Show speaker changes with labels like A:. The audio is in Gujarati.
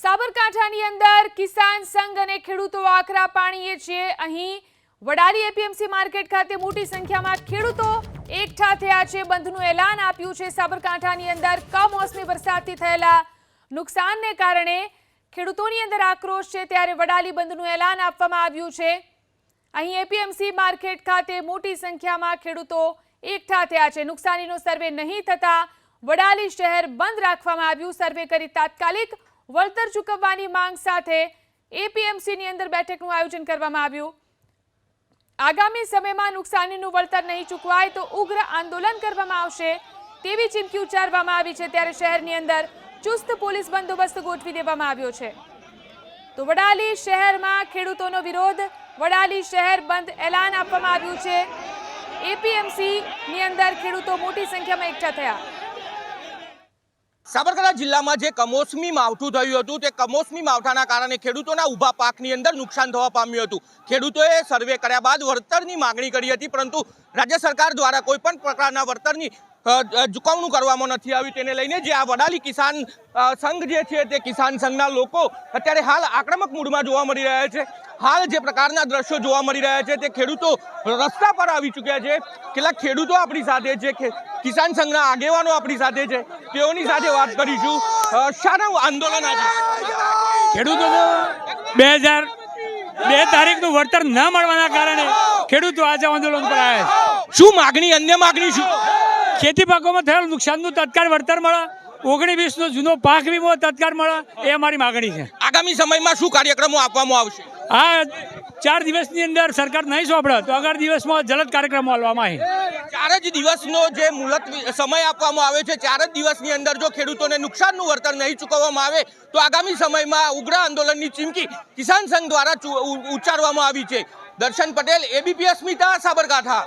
A: સાબરકાંઠાની અંદર કિસાન સંઘ અને ખેડૂતો આકરા પાણીએ છે. અહીં વડાલી એપીએમસી માર્કેટ ખાતે મોટી સંખ્યામાં ખેડૂતો એકઠા થયા છે. બંધનું એલાન આપ્યું છે સાબરકાંઠાની અંદર. કમોસમી વરસાદથી થયેલા નુકસાનને કારણે ખેડૂતોની અંદર આક્રોશ છે. ત્યારે વડાલી બંધનું એલાન આપવામાં આવ્યું છે. અહીં એપીએમસી માર્કેટ ખાતે મોટી સંખ્યામાં ખેડૂતો એકઠા થયા છે. નુકસાનીનો સર્વે નહીં થતા વડાલી શહેર બંધ રાખવામાં આવ્યું. સર્વે કરી તાત્કાલિક વળતર ચૂકવવાની માંગ સાથે એપીએમસીની અંદર બેઠકનું આયોજન કરવામાં આવ્યું. આગામી સમયમાં નુકસાનીનું વળતર નહીં ચૂકવાય તો ઉગ્ર આંદોલન કરવામાં આવશે તેવી ચીમકી ઉચ્ચારવામાં આવી છે. ત્યારે શહેરની અંદર ચુસ્ત પોલીસ બંદોબસ્ત ગોઠવી દેવામાં આવ્યો છે. તો વડાલી શહેરમાં ખેડૂતોનો વિરોધ, વડાલી શહેર બંધ એલાન આપવામાં આવ્યું છે. એપીએમસીની અંદર ખેડૂતો મોટી સંખ્યામાં એકઠા થયા.
B: સાબરકાંઠા જિલ્લામાં જે કમોસમી માવઠું થયું હતું, તે કમોસમી માવઠાના કારણે ખેડૂતોના ઊભા પાકની અંદર નુકસાન થવા પામ્યું હતું. ખેડૂતોએ સર્વે કર્યા બાદ વળતરની માગણી કરી હતી, પરંતુ રાજ્ય સરકાર દ્વારા કોઈ પણ પ્રકારના વળતરની ચૂકવણું કરવામાં નથી આવ્યું. તેને લઈને જે આ વડાલી કિસાન સંઘ જે છે તે કિસાન સંઘના લોકો અત્યારે હાલ આક્રમક મૂડમાં જોવા મળી રહ્યા છે. હાલ જે પ્રકારના દ્રશ્યો જોવા મળી રહ્યા છે, તે ખેડૂતો રસ્તા પર આવી ચૂક્યા છે. કેટલાક ખેડૂતો આપણી સાથે છે કિસાન સંઘના આગેવાનો આપણી સાથે છે. તેઓની સાથે વાત કરીશું. શાનું આંદોલન આજે.
C: ખેડૂતોનો બે હજાર બે તારીખનું વળતર ન મળવાના કારણે ખેડૂતો આજે આંદોલન પર આવ્યા છે.
B: શું માગણી અન્ય માગણી શું?
C: ખેતી પાકોમાં થયેલ નુકસાનનું તત્કાળ વળતર મળે ઓગણી વીસનો જૂનો પાક વીમો તત્કાળ મળે એ અમારી માગણી છે.
B: આગામી સમયમાં શું કાર્યક્રમો આપવામાં આવશે?
C: આ ચાર દિવસની અંદર સરકાર નહીં સોંપડે તો અગર દિવસમાં જલદ કાર્યક્રમો આપવામાં આવે.
B: ચાર જ દિવસનો જે મુલત સમય આપવામાં આવે છે, ચાર જ દિવસની અંદર જો ખેડૂતોને નુકસાનનું વળતર નહીં ચૂકવવામાં આવે, તો આગામી સમયમાં ઉગ્ર આંદોલનની ચીમકી કિસાન સંઘ દ્વારા ઉચ્ચારવામાં આવી છે. દર્શન પટેલ એબીપી અસ્મિતા, સાબરકાંઠા.